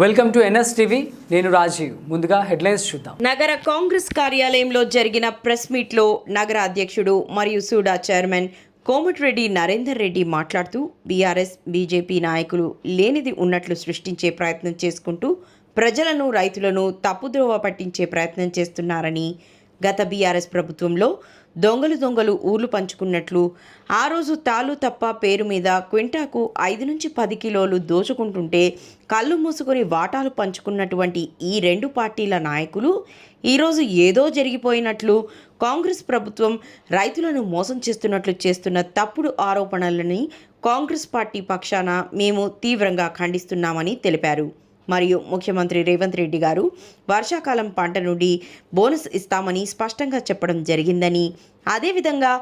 Welcome to NS TV. నేను రాజీవ్. ముందుగా headlines చూద్దాం. నగర కాంగ్రెస్ కార్యాలయంలో జరిగిన ప్రెస్ మీట్లో నగర అధ్యక్షుడు మరియు సూడా చైర్మన్ కోమటిరెడ్డి నరేందర్ రెడ్డి మాట్లాడుతూ బీఆర్ఎస్ బీజేపీ నాయకులు లేనిది ఉన్నట్లు సృష్టించే ప్రయత్నం చేసుకుంటూ ప్రజలను రైతులను తప్పుద్రోవ పట్టించే ప్రయత్నం చేస్తున్నారని గత బీఆర్ఎస్ ప్రభుత్వంలో దొంగలు దొంగలు ఊర్లు పంచుకున్నట్లు. ఆ రోజు తాలు తప్ప పేరు మీద క్వింటాకు ఐదు నుంచి పది కిలోలు దోచుకుంటుంటే కళ్ళు మూసుకొని వాటాలు పంచుకున్నటువంటి ఈ రెండు పార్టీల నాయకులు ఈరోజు ఏదో జరిగిపోయినట్లు కాంగ్రెస్ ప్రభుత్వం రైతులను మోసం చేస్తున్నట్లు చేస్తున్న తప్పుడు ఆరోపణలని కాంగ్రెస్ పార్టీ పక్షాన మేము తీవ్రంగా ఖండిస్తున్నామని తెలిపారు. మరియు ముఖ్యమంత్రి రేవంత్ రెడ్డి గారు వర్షాకాలం పంట నుండి బోనస్ ఇస్తామని స్పష్టంగా చెప్పడం జరిగిందని అదేవిధంగా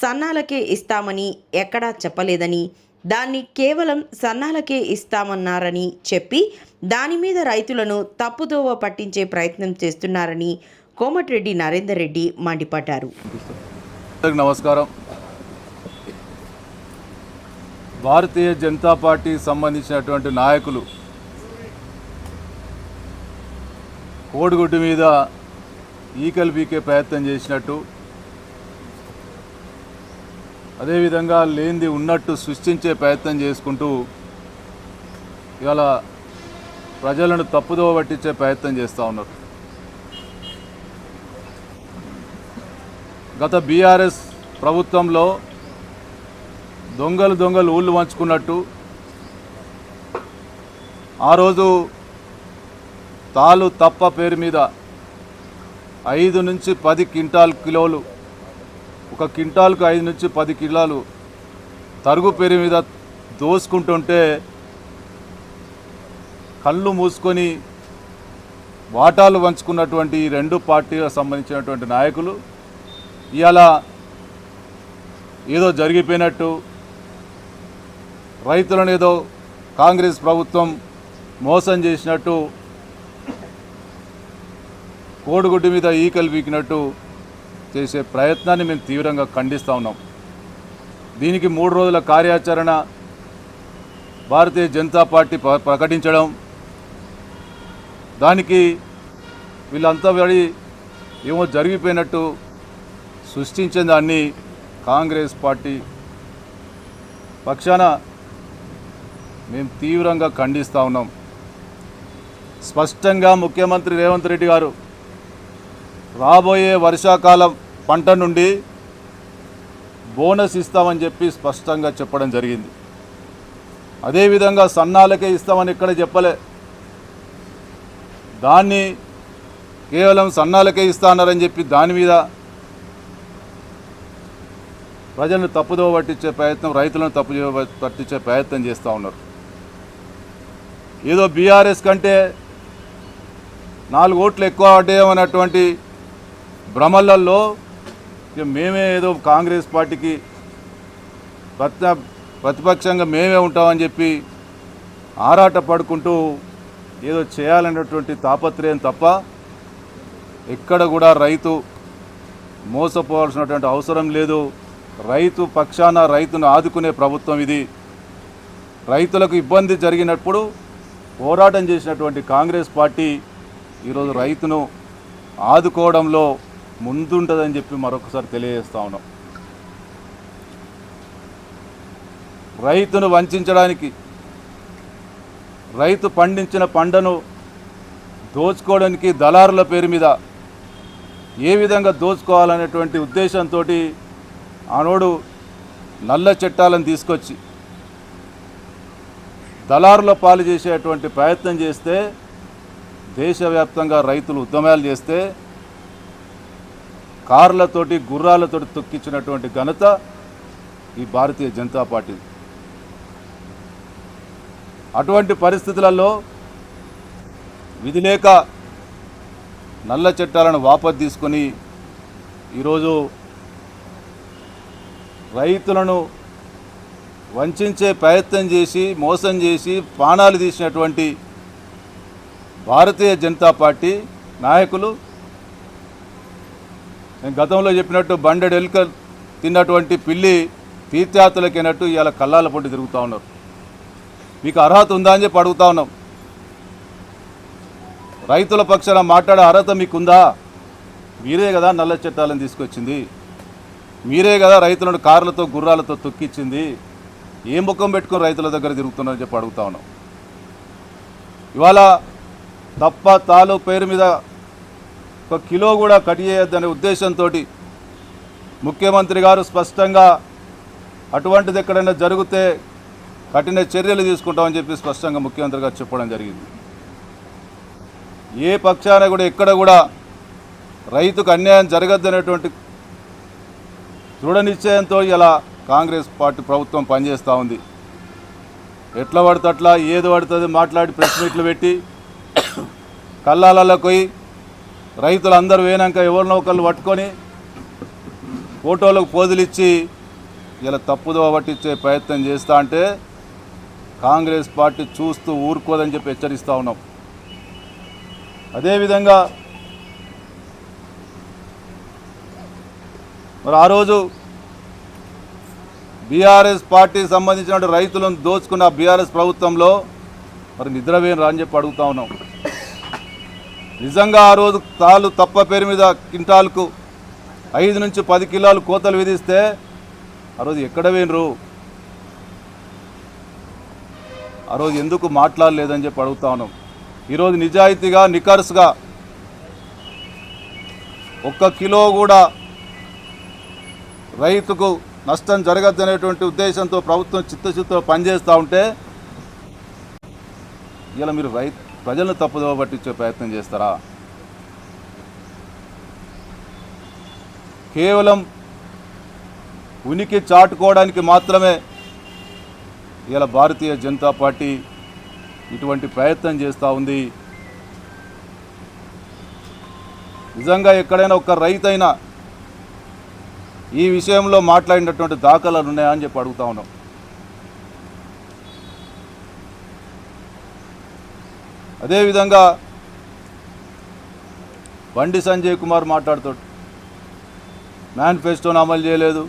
సన్నాలకే ఇస్తామని ఎక్కడా చెప్పలేదని దాన్ని కేవలం సన్నాలకే ఇస్తామన్నారని చెప్పి దాని మీద రైతులను తప్పుదోవ పట్టించే ప్రయత్నం చేస్తున్నారని కోమటిరెడ్డి నరేందర్ రెడ్డి మండిపడ్డారు. నమస్కారం. భారతీయ జనతా పార్టీకి సంబంధించినటువంటి నాయకులు కోడిగుడ్డు మీద ఈకలు పీకే ప్రయత్నం చేసినట్టు అదేవిధంగా లేనిది ఉన్నట్టు సృష్టించే ప్రయత్నం చేసుకుంటూ ఇవాళ ప్రజలను తప్పుదోవ పట్టించే ప్రయత్నం చేస్తూ ఉన్నారు. గత బీఆర్ఎస్ ప్రభుత్వంలో దొంగలు దొంగలు ఊళ్ళు పంచుకున్నట్టు ఆ రోజు తాలు తప్ప పేరు మీద ఐదు నుంచి పది క్వింటాల్ కిలోలు ఒక క్వింటాల్కు ఐదు నుంచి పది కిలోలు తరుగు పేరు మీద దోసుకుంటుంటే కళ్ళు మూసుకొని వాటాలు పంచుకున్నటువంటి ఈ రెండు పార్టీలకు సంబంధించినటువంటి నాయకులు ఇవాళ ఏదో జరిగిపోయినట్టు రైతులను ఏదో కాంగ్రెస్ ప్రభుత్వం మోసం చేసినట్టు కోడిగుడ్డు మీద ఈకలు పీకినట్టు చేసే ప్రయత్నాన్ని మేము తీవ్రంగా ఖండిస్తూ ఉన్నాం. దీనికి మూడు రోజుల కార్యాచరణ భారతీయ జనతా పార్టీ ప్రకటించడం దానికి వీళ్ళంతా పడి ఏమో జరిగిపోయినట్టు సృష్టించిన దాన్ని కాంగ్రెస్ పార్టీ పక్షాన మేము తీవ్రంగా ఖండిస్తూ ఉన్నాం. స్పష్టంగా ముఖ్యమంత్రి రేవంత్ రెడ్డి గారు రాబోయే వర్షాకాలం పంట నుండి బోనస్ ఇస్తామని చెప్పి స్పష్టంగా చెప్పడం జరిగింది. అదేవిధంగా సన్నాలకే ఇస్తామని ఇక్కడ చెప్పలే. దాన్ని కేవలం సన్నాలకే ఇస్తానని చెప్పి దాని మీద ప్రజలను తప్పుదోవ పట్టించే ప్రయత్నం రైతులను తప్పు పట్టించే ప్రయత్నం చేస్తూ ఉన్నారు. ఏదో బీఆర్ఎస్ కంటే నాలుగు ఓట్లు ఎక్కువ పడ్డాయన్నటువంటి భ్రమలలో మేమే ఏదో కాంగ్రెస్ పార్టీకి ప్రతి ప్రతిపక్షంగా మేమే ఉంటామని చెప్పి ఆరాట పడుకుంటూ ఏదో చేయాలన్నటువంటి తాపత్రయం తప్ప ఎక్కడ కూడా రైతు మోసపోవాల్సినటువంటి అవసరం లేదు. రైతు పక్షాన రైతును ఆదుకునే ప్రభుత్వం ఇది. రైతులకు ఇబ్బంది జరిగినప్పుడు పోరాటం చేసినటువంటి కాంగ్రెస్ పార్టీ ఈరోజు రైతును ఆదుకోవడంలో ముందుంటుందని చెప్పి మరొకసారి తెలియజేస్తా ఉన్నాం. రైతును వంచడానికి రైతు పండించిన పంటను దోచుకోవడానికి దళారుల పేరు మీద ఏ విధంగా దోచుకోవాలనేటువంటి ఉద్దేశంతో ఆనోడు నల్ల చట్టాలను తీసుకొచ్చి దళారుల పాలు చేసేటువంటి ప్రయత్నం చేస్తే దేశవ్యాప్తంగా రైతులు ఉద్యమాలు చేస్తే కార్లతోటి గుర్రాలతోటి తొక్కించినటువంటి ఘనత ఈ భారతీయ జనతా పార్టీ. అటువంటి పరిస్థితులలో విధి లేక నల్ల చట్టాలను వాపసు తీసుకొని ఈరోజు రైతులను వంచే ప్రయత్నం చేసి మోసం చేసి ప్రాణాలు తీసినటువంటి భారతీయ జనతా పార్టీ నాయకులు నేను గతంలో చెప్పినట్టు బండెడు ఎలుక తిన్నటువంటి పిల్లి తీర్థయాత్రలకైనట్టు ఇవాళ కల్లాల పొంటి తిరుగుతూ ఉన్నారు. మీకు అర్హత ఉందా అని చెప్పి అడుగుతా ఉన్నాం. రైతుల పక్షాన మాట్లాడే అర్హత మీకుందా? మీరే కదా నల్ల చట్టాలను తీసుకొచ్చింది. మీరే కదా రైతులను కార్లతో గుర్రాలతో తొక్కిచ్చింది. ఏ ముఖం పెట్టుకొని రైతుల దగ్గర తిరుగుతున్నారని చెప్పి అడుగుతా ఉన్నాం. ఇవాళ తప్ప తాలు పేరు మీద ఒక కిలో కూడా కట్ చేయొద్దనే ఉద్దేశంతో ముఖ్యమంత్రి గారు స్పష్టంగా అటువంటిది ఎక్కడైనా జరిగితే కఠిన చర్యలు తీసుకుంటామని చెప్పి స్పష్టంగా ముఖ్యమంత్రి గారు చెప్పడం జరిగింది. ఏ పక్షాన కూడా ఎక్కడ కూడా రైతుకు అన్యాయం జరగద్దనేటువంటి దృఢ నిశ్చయంతో ఇలా కాంగ్రెస్ పార్టీ ప్రభుత్వం పనిచేస్తూ ఉంది. ఎట్లా పడితే అట్లా ఏది పడుతుంది మాట్లాడి ప్రెస్ మీట్లు పెట్టి కల్లాలలో పోయి రైతులందరూ పోయినాక ఎవరినో ఒకళ్ళు పట్టుకొని ఫోటోలకు పోజులు ఇచ్చి ఇలా తప్పుదో పట్టించే ప్రయత్నం చేస్తా అంటే కాంగ్రెస్ పార్టీ చూస్తూ ఊరుకోదని చెప్పి హెచ్చరిస్తూ ఉన్నాం. అదేవిధంగా మరి ఆ రోజు బీఆర్ఎస్ పార్టీకి సంబంధించిన రైతులను దోచుకున్న బీఆర్ఎస్ ప్రభుత్వంలో మరి నిద్రవేను రా అని చెప్పి అడుగుతా ఉన్నాం. నిజంగా ఆ రోజు తాళ్ళు తప్ప పేరు మీద కింటాల్కు ఐదు నుంచి పది కిలోలు కోతలు విధిస్తే ఆ రోజు ఎక్కడ వేయనరు ఆ రోజు ఎందుకు మాట్లాడలేదని చెప్పి అడుగుతా ఉన్నాం. ఈరోజు నిజాయితీగా నికర్స్గా ఒక్క కిలో కూడా రైతుకు నష్టం జరగద్దనేటువంటి ఉద్దేశంతో ప్రభుత్వం చిత్తశుద్ధితో పనిచేస్తూ ఉంటే ఇలా మీరు రై ప్రజలను తప్పుదోవ పట్టించే ప్రయత్నం చేస్తారా? కేవలం ఉనికి చాటుకోవడానికి మాత్రమే ఇలా భారతీయ జనతా పార్టీ ఇటువంటి ప్రయత్నం చేస్తూ ఉంది. నిజంగా ఎక్కడైనా ఒక రైతైనా ఈ విషయంలో మాట్లాడినటువంటి దాఖలాలు ఉన్నాయా అని చెప్పి అడుగుతా ఉన్నాం. అదేవిధంగా బండి సంజయ్ కుమార్ మాట్లాడుతాడు మేనిఫెస్టోను అమలు చేయలేదు.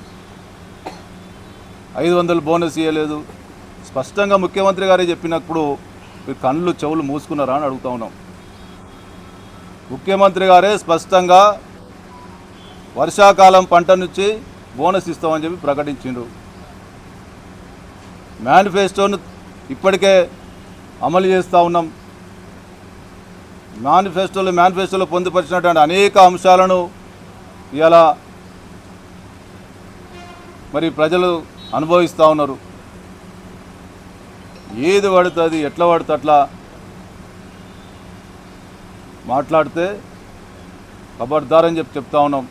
ఐదు వందలు బోనస్ ఇవ్వలేదు స్పష్టంగా ముఖ్యమంత్రి గారే చెప్పినప్పుడు మీరు కళ్ళు చెవులు మూసుకున్నారా అని అడుగుతా ఉన్నాం. ముఖ్యమంత్రి గారే స్పష్టంగా వర్షాకాలం పంట నుంచి బోనస్ ఇస్తామని చెప్పి ప్రకటించిండు మేనిఫెస్టోను ఇప్పటికే అమలు చేస్తూ ఉన్నాం. మేనిఫెస్టోలో మేనిఫెస్టోలో పొందుపరిచినటువంటి అనేక అంశాలను ఇలా మరి ప్రజలు అనుభవిస్తూ ఉన్నారు. ఏది పడుతుంది ఎట్లా పడుతుంది అట్లా మాట్లాడితే ఖబర్దారని చెప్పి చెప్తా ఉన్నాం.